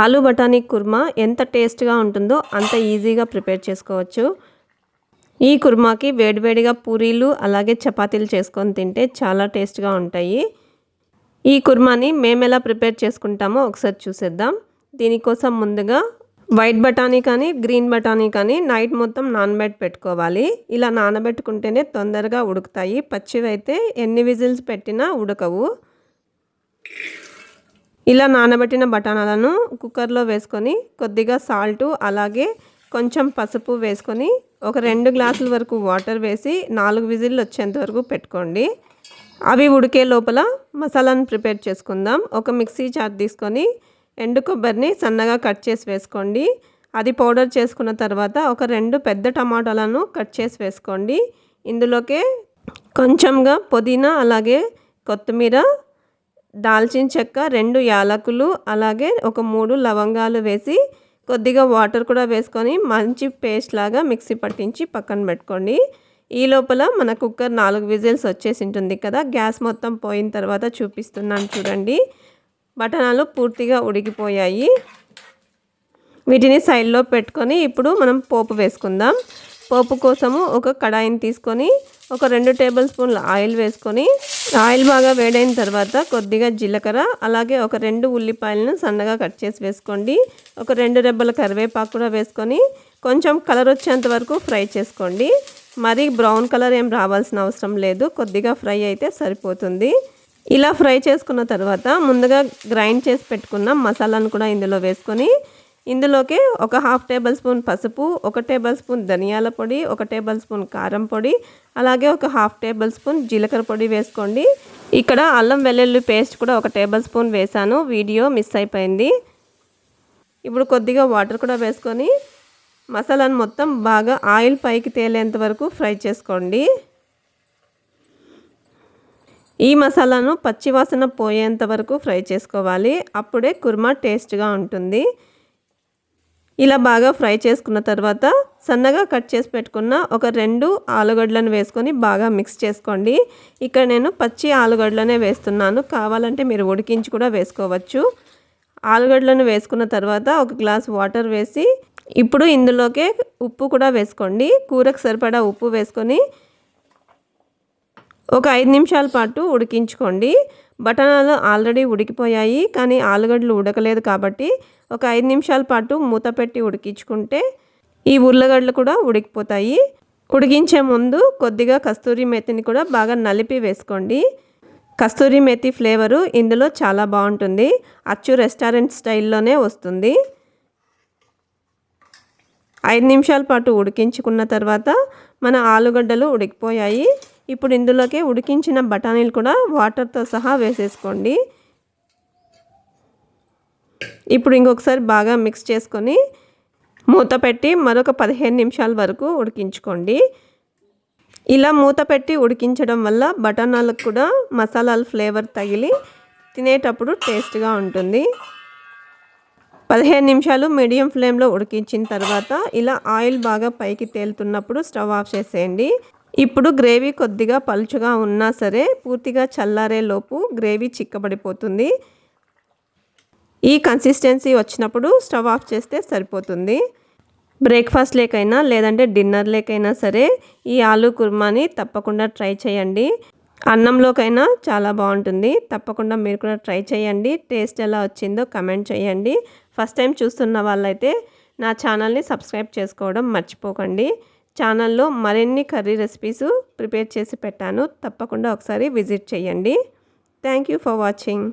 ఆలు బఠానీ కుర్మా ఎంత టేస్ట్గా ఉంటుందో అంత ఈజీగా ప్రిపేర్ చేసుకోవచ్చు. ఈ కుర్మాకి వేడివేడిగా పూరీలు అలాగే చపాతీలు చేసుకొని తింటే చాలా టేస్ట్గా ఉంటాయి. ఈ కుర్మాని మేము ఎలా ప్రిపేర్ చేసుకుంటామో ఒకసారి చూసేద్దాం. దీనికోసం ముందుగా వైట్ బఠానీ కానీ గ్రీన్ బఠానీ కానీ నైట్ మొత్తం నానబెట్టి పెట్టుకోవాలి. ఇలా నానబెట్టుకుంటేనే తొందరగా ఉడుకుతాయి. పచ్చివైతే ఎన్ని విజిల్స్ పెట్టినా ఉడకవు. ఇలా నానబెట్టిన బఠానాలను కుక్కర్లో వేసుకొని కొద్దిగా సాల్టు అలాగే కొంచెం పసుపు వేసుకొని ఒక రెండు గ్లాసుల వరకు వాటర్ వేసి నాలుగు విజిల్లు వచ్చేంత వరకు పెట్టుకోండి. అవి ఉడికే లోపల మసాలాను ప్రిపేర్ చేసుకుందాం. ఒక మిక్సీ చార్ తీసుకొని ఎండు కొబ్బరిని సన్నగా కట్ చేసి వేసుకోండి. అది పౌడర్ చేసుకున్న తర్వాత ఒక రెండు పెద్ద టమాటాలను కట్ చేసి వేసుకోండి. ఇందులోకే కొంచెంగా పుదీనా అలాగే కొత్తిమీర దాల్చిన చెక్క రెండు యాలకులు అలాగే ఒక మూడు లవంగాలు వేసి కొద్దిగా వాటర్ కూడా వేసుకొని మంచి పేస్ట్ లాగా మిక్సీ పట్టించి పక్కన పెట్టుకోండి. ఈ లోపల మన కుక్కర్ నాలుగు విజిల్స్ వచ్చేసి ఉంటుంది కదా గ్యాస్ మొత్తం పోయిన తర్వాత చూపిస్తున్నాను చూడండి. బటనాలు పూర్తిగా ఉడికిపోయాయి. వీటిని సైడ్లో పెట్టుకొని ఇప్పుడు మనం పోపు వేసుకుందాం. పోపు కోసము ఒక కడాయిని తీసుకొని ఒక రెండు టేబుల్ స్పూన్ల ఆయిల్ వేసుకొని ఆయిల్ బాగా వేడైన తర్వాత కొద్దిగా జీలకర్ర అలాగే ఒక రెండు ఉల్లిపాయలను సన్నగా కట్ చేసి వేసుకోండి. ఒక రెండు రెబ్బల కరివేపాకు కూడా వేసుకొని కొంచెం కలర్ వచ్చేంత వరకు ఫ్రై చేసుకోండి. మరీ బ్రౌన్ కలర్ ఏం రావాల్సిన అవసరం లేదు కొద్దిగా ఫ్రై అయితే సరిపోతుంది. ఇలా ఫ్రై చేసుకున్న తర్వాత ముందుగా గ్రైండ్ చేసి పెట్టుకున్న మసాలాను కూడా ఇందులో వేసుకొని ఇందులోకి ఒక హాఫ్ టేబుల్ స్పూన్ పసుపు ఒక టేబుల్ స్పూన్ ధనియాల పొడి ఒక టేబుల్ స్పూన్ కారం పొడి అలాగే ఒక హాఫ్ టేబుల్ స్పూన్ జీలకర్ర పొడి వేసుకోండి. ఇక్కడ అల్లం వెల్లుల్లి పేస్ట్ కూడా ఒక టేబుల్ స్పూన్ వేసాను వీడియో మిస్ అయిపోయింది. ఇప్పుడు కొద్దిగా వాటర్ కూడా వేసుకొని మసాలాను మొత్తం బాగా ఆయిల్ పైకి తేలేంత వరకు ఫ్రై చేసుకోండి. ఈ మసాలాను పచ్చివాసన పోయేంత వరకు ఫ్రై చేసుకోవాలి. అప్పుడే కుర్మా టేస్ట్గా ఉంటుంది. ఇలా బాగా ఫ్రై చేసుకున్న తర్వాత సన్నగా కట్ చేసి పెట్టుకున్న ఒక రెండు ఆలుగడ్డలను వేసుకొని బాగా మిక్స్ చేసుకోండి. ఇక్కడ నేను పచ్చి ఆలుగడ్డలనే వేస్తున్నాను. కావాలంటే మీరు ఉడికించి కూడా వేసుకోవచ్చు. ఆలుగడ్డలను వేసుకున్న తర్వాత ఒక గ్లాస్ వాటర్ వేసి ఇప్పుడు ఇందులోకే ఉప్పు కూడా వేసుకోండి. కూరకు సరిపడా ఉప్పు వేసుకొని ఒక ఐదు నిమిషాల పాటు ఉడికించుకోండి. బఠానాలు ఆల్రెడీ ఉడికిపోయాయి కానీ ఆలుగడ్డలు ఉడకలేదు కాబట్టి ఒక ఐదు నిమిషాల పాటు మూత పెట్టి ఉడికించుకుంటే ఈ ఉర్లగడ్డలు కూడా ఉడికిపోతాయి. ఉడికించే ముందు కొద్దిగా కస్తూరి మెతిని కూడా బాగా నలిపి వేసుకోండి. కస్తూరి మెతి ఫ్లేవరు ఇందులో చాలా బాగుంటుంది. అచ్చు రెస్టారెంట్ స్టైల్లోనే వస్తుంది. ఐదు నిమిషాల పాటు ఉడికించుకున్న తర్వాత మన ఆలుగడ్డలు ఉడికిపోయాయి. ఇప్పుడు ఇందులోకి ఉడికించిన బఠానీలు కూడా వాటర్తో సహా వేసేసుకోండి. ఇప్పుడు ఇంకొకసారి బాగా మిక్స్ చేసుకొని మూత పెట్టి మరొక పదిహేను నిమిషాల వరకు ఉడికించుకోండి. ఇలా మూత పెట్టి ఉడికించడం వల్ల బఠానాలకు కూడా మసాలాల ఫ్లేవర్ తగిలి తినేటప్పుడు టేస్ట్గా ఉంటుంది. పదిహేను నిమిషాలు మీడియం ఫ్లేమ్లో ఉడికించిన తర్వాత ఇలా ఆయిల్ బాగా పైకి తేలుతున్నప్పుడు స్టవ్ ఆఫ్ చేసేయండి. ఇప్పుడు గ్రేవీ కొద్దిగా పలుచుగా ఉన్నా సరే పూర్తిగా చల్లారే లోపు గ్రేవీ చిక్కబడిపోతుంది. ఈ కన్సిస్టెన్సీ వచ్చినప్పుడు స్టవ్ ఆఫ్ చేస్తే సరిపోతుంది. బ్రేక్ఫాస్ట్ లేకైనా లేదంటే డిన్నర్ లేకైనా సరే ఈ ఆలూ కుర్మాని తప్పకుండా ట్రై చేయండి. అన్నంలోకైనా చాలా బాగుంటుంది. తప్పకుండా మీరు కూడా ట్రై చేయండి. టేస్ట్ ఎలా వచ్చిందో కమెంట్ చేయండి. ఫస్ట్ టైం చూస్తున్న వాళ్ళైతే నా ఛానల్ని సబ్స్క్రైబ్ చేసుకోవడం మర్చిపోకండి. ఛానల్లో మరిన్ని కర్రీ రెసిపీస్ ప్రిపేర్ చేసి పెట్టాను. తప్పకుండా ఒకసారి విజిట్ చేయండి. Thank you for watching.